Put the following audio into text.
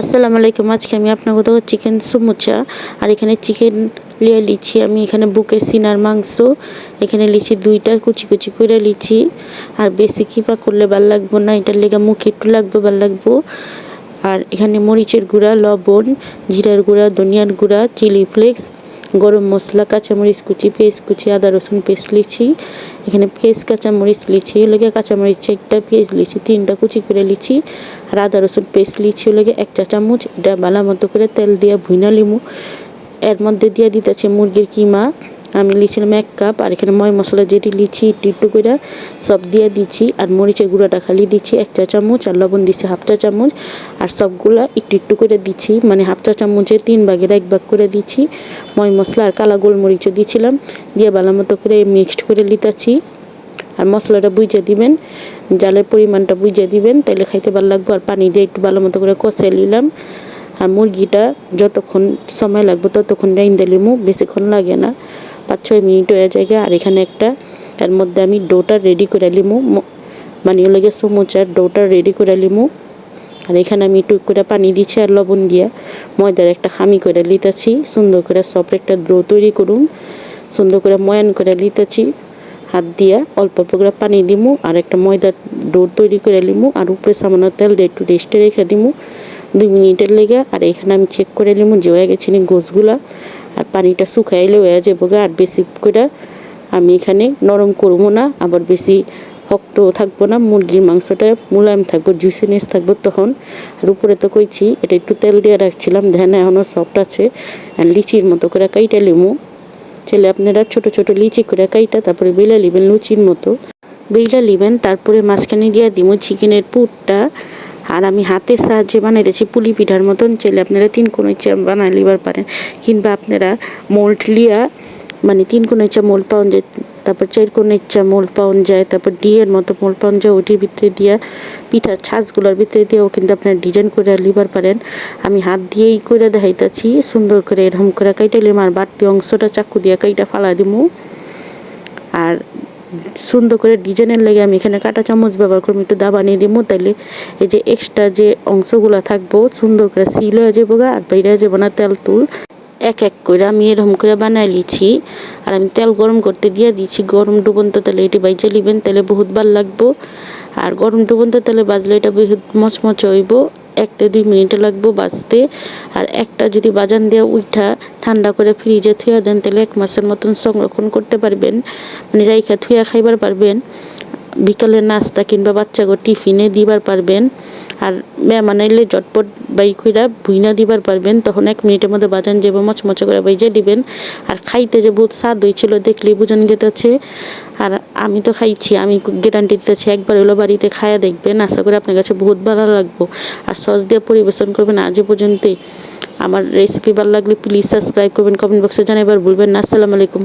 আসসালামু আলাইকুম, আজকে আমি আপনার কোথাও চিকেন সুমুচা। আর এখানে চিকেন লিয়ে লিচ্ছি আমি এখানে বুকের সিনার মাংস, এখানে লিচ্ছি দুইটা কুচি কুচি করে লিচ্ছি আর বেশি কিপা করলে ভালো লাগবো না, এটার লেগে মুখ একটু লাগবে, ভালো লাগবো। আর এখানে মরিচের গুঁড়া, লবণ, জিরার গুঁড়া, ধনিয়ার গুঁড়া, চিলি ফ্লেক্স গরম মশলা, কাঁচামরিচ কুচি, পেঁয়াজ কুচি, আদা রসুন পেস্ট লিচ্ছি এখানে পেঁয়াজ, কাঁচামরিচ লিছি লগে কাঁচামরিচ একটা, পেঁয়াজ লিচ্ছি তিনটা, কুচি করে লিচ্ছি আর আদা রসুন পেস্ট লিছি গিয়ে এক চা চামচ, এটা ভালো মতো করে তেল দিয়ে ভুইনা লিমু এর মধ্যে দিয়ে দিতেছে মুরগির কিমা আমি লিছিলাম এক কাপ, আর এখানে ময় মশলা যেটি একটু একটু করে সব দিয়ে দিচ্ছি, আর মরিচের গুঁড়াটা খালি দিচ্ছি এক চা চামচ, আর লবণ দিচ্ছি হাফ চা চামচ, আর সবগুলা একটু একটু করে দিচ্ছি মানে হাফ চা চামচের তিন ভাগের এক ভাগ করে দিচ্ছি, ময় মশলা আর কালা গোলমরিচও দিয়েছিলাম দিয়ে ভালো মতো করে মিক্সড করে লিতাছি, আর মশলাটা বুঝে দিবেন, জালের পরিমাণটা বুঝে দিবেন, তাইলে খাইতে ভালো লাগবে, আর পানি দিয়ে একটু ভালো মতো করে কষে নিলাম, আর মুরগিটা যতক্ষণ সময় লাগবে ততক্ষণ রাইন্দে লিমু বেশিক্ষণ লাগে না পাঁচ ছয় মিনিট হয়ে যায় আর এখানে একটা তার মধ্যে আমি ডোটা রেডি করে লিমু মানে ওলাগে সমুচার ডোটা রেডি করে লিমু আর এখানে আমি একটু করে পানি দিচ্ছি আর লবণ দিয়া। ময়দার একটা খামি করে লিতাছি সুন্দর করে সফট একটা ডো তৈরি করুন। সুন্দর করে ময়ান করে লিতেছি হাত দিয়া অল্প অল্প করে পানি দিমু আর একটা ময়দার ডো তৈরি করে লিমু আর উপরে সামান্য তেল দিয়ে একটু রেস্টে রেখে দিমু। দুই মিনিটের লেগে, আর এখানে আমি চেক করে নিমু যে হয়ে গেছে গোছগুলা। আর পানিটা শুকাইলে হয়ে যাব আর বেশি করে আমি এখানে নরম করব না, আবার বেশি শক্ত থাকব না, মুরগির মাংসটা মোলায়েম থাকব জুসিনেস থাকব তখন। আর উপরে তো কইছি, এটা একটু তেল দিয়ে রাখছিলাম ধ্যান এখনও সফট আছে, আর লিচির মতো করে কাইটা লিমু। ছেলে আপনারা ছোট ছোট লিচি করে কাইটা, তারপরে বেলা লিবেন লুচির মতো। বেলা লিবেন তারপরে মাঝখানে দিয়ে দিব চিকেনের পুরটা আর আমি হাতের সাহায্যে বানাইতেছি পুলি পিঠার মতন। চাইলে আপনারা তিন কোনো ইচ্ছা বানাই লিবার পারেন। কিংবা আপনারা মোল্ড লিয়া মানে তিন কোনো ইচ্ছা মোল্ড পাওয়া যায়, তারপর চার কোনো ইচ্ছা মোল্ড পাওয়া যায়, তারপর ডিয়ের মতো মোল্ড পাওয়া যায়, ওটির ভিতরে দিয়া পিঠার ছাঁচগুলোর ভিতরে দিয়েও কিন্তু আপনারা ডিজাইন করে লিবার পারেন। আমি হাত দিয়েই করে দেখাইতেছি, সুন্দর করে এরকম করে কাইটা লিম আর বাড়তি অংশটা চাকু দিয়ে কাইটা ফালা দিমু। আর সুন্দর করে ডিজাইনের লাগে আমি এখানে কাটা চামচ ব্যবহার করব, একটু দা বানিয়ে দিব, তাইলে এই যে এক্সট্রা যে অংশগুলো থাকব, সুন্দর করে সিল হয়ে যাব গা, আর বাইরে যাব না তেল তুল। এক এক করে আমি এরকম করে বানাই লিছি, আর আমি তেল গরম করতে দিয়ে দিচ্ছি গরম ডুবন্ত তেলে এটি বাইজে লিবেন তাহলে বহুত ভালো লাগবো। আর গরম ডুবন্ত তেলে বাজলে এটা বহুত মচমচ হইব। একটা দুই মিনিট লাগবো বাজতে। আর একটা যদি বাজান দিয়ে উঠা ঠান্ডা করে ফ্রিজে থুয়া দেন, তাহলে এক মাসের মতন সংরক্ষণ করতে পারবেন। মানে রাইখা থুয়া খাইবার পারবেন। বিকালের নাস্তা কিংবা বাচ্চাকে টিফিনে দিবার পারবেন। আর মেহমান আইলে জটপট বাই কইরা ভুইনা দিবার পারবেন। তখন এক মিনিটের মধ্যে বাজান যাব মচমচে করে বাইজে দিবেন। আর খাইতে যে বহুত স্বাদ হয়েছিল দেখলেই বুঝান গেতেছে। আর আমি তো খাইছি, আমি গ্যারান্টি দিতেছি, একবার হলো বাড়িতে খায়া দেখবেন। আশা করি আপনার কাছে বহুত ভালো লাগবো। আর সস দিয়ে পরিবেশন করবেন আজ পর্যন্তই। আমার রেসিপি ভালো লাগলে প্লিজ সাবস্ক্রাইব করবেন কমেন্ট বক্সে জানাইবার ভুলবেন না। আসসালামু আলাইকুম।